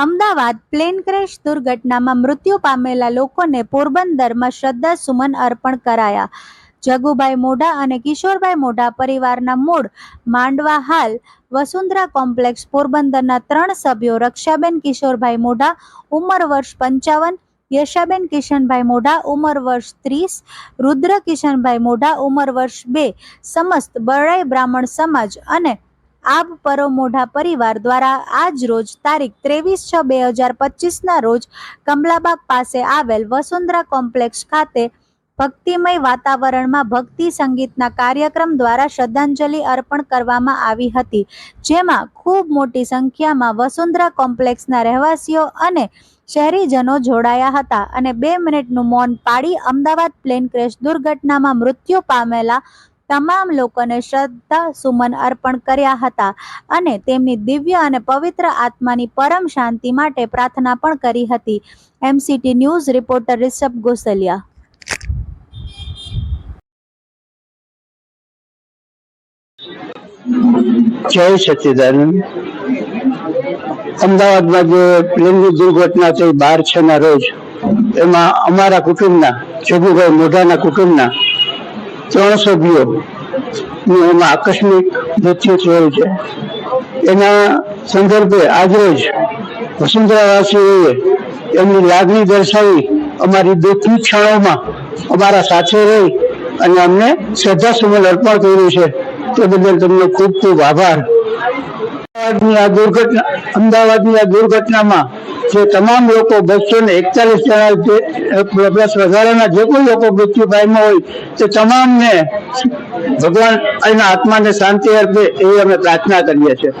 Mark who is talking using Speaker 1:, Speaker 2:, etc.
Speaker 1: Ahmedabad plane crash દુર્ઘટનામાં મૃત્યુ પામેલા લોકોને પોરબંદરમાં શ્રદ્ધા સુમન અર્પણ કરાયા. જગુભાઈ મોઢા અને કિશોરભાઈ મોઢા પરિવારના મૂળ માંડવા હાલ વસુંધરા કોમ્પ્લેક્સ પોરબંદરના ત્રણ સભ્યો રક્ષાબેન કિશોરભાઈ મોઢા, ઉંમર વર્ષ પંચાવન, યશાબેન કિશનભાઈ મોઢા, ઉંમર વર્ષ ત્રીસ રુદ્ર કિશનભાઈ મોઢા, ઉંમર વર્ષ બે, સમસ્ત બળાઈ બ્રાહ્મણ સમાજ અને આબ પરો મોઢા પરિવાર દ્વારા આજ રોજ તારીખ ત્રેવીસ છ બે હજાર પચીસના રોજ કમલાબાગ પાસે આવેલ વસુંધરા કોમ્પ્લેક્ષ ખાતે ભક્તિમય વાતાવરણમાં ભક્તિ સંગીતના કાર્યક્રમ દ્વારા શ્રદ્ધાંજલિ અર્પણ કરવામાં આવી હતી, જેમાં ખૂબ મોટી સંખ્યામાં વસુંધરા કોમ્પ્લેક્સના રહેવાસીઓ અને શહેરીજનો જોડાયા હતા અને બે મિનિટનું મૌન પાડી અમદાવાદ પ્લેન ક્રેશ દુર્ઘટનામાં મૃત્યુ પામેલા તમામ લોકોને શ્રદ્ધા, સુમન અર્પણ કર્યા હતા અને તેમની દિવ્ય અને પવિત્ર આત્માની પરમ શાંતિ માટે પ્રાર્થના પણ કરી હતી. MCT news reporter Rishabh Gosalia.
Speaker 2: જય સચિદાનંદ. અમદાવાદમાં જે પ્લેનની દુર્ઘટના થઈ બાર છ ના રોજ, એમાં અમારા કુટુંબના જગુભાઈ મોઢાના કુટુંબના ત્રણ સભ્યો એમાં આકસ્મિક મૃત્યુ થયેલ છે. એના સંદર્ભે આજરોજ વસુંધરાવાસીઓએ એમની લાગણી દર્શાવી અમારી દુઃખની ક્ષણોમાં અમારા સાથે રહી અને અમને શ્રદ્ધા સુમન અર્પણ કર્યું છે. તે બદલ તમને ખૂબ ખૂબ આભાર. અમદાવાદની આ દુર્ઘટના અમદાવાદની આ દુર્ઘટનામાં જે તમામ લોકો બસો ને એકતાલીસ જણા પ્લસ વધારાના જે કોઈ લોકો મૃત્યુ પામ્યા હોય, તે તમામને ભગવાન એના આત્માને શાંતિ અર્પે એવી અમે પ્રાર્થના કરીએ છીએ.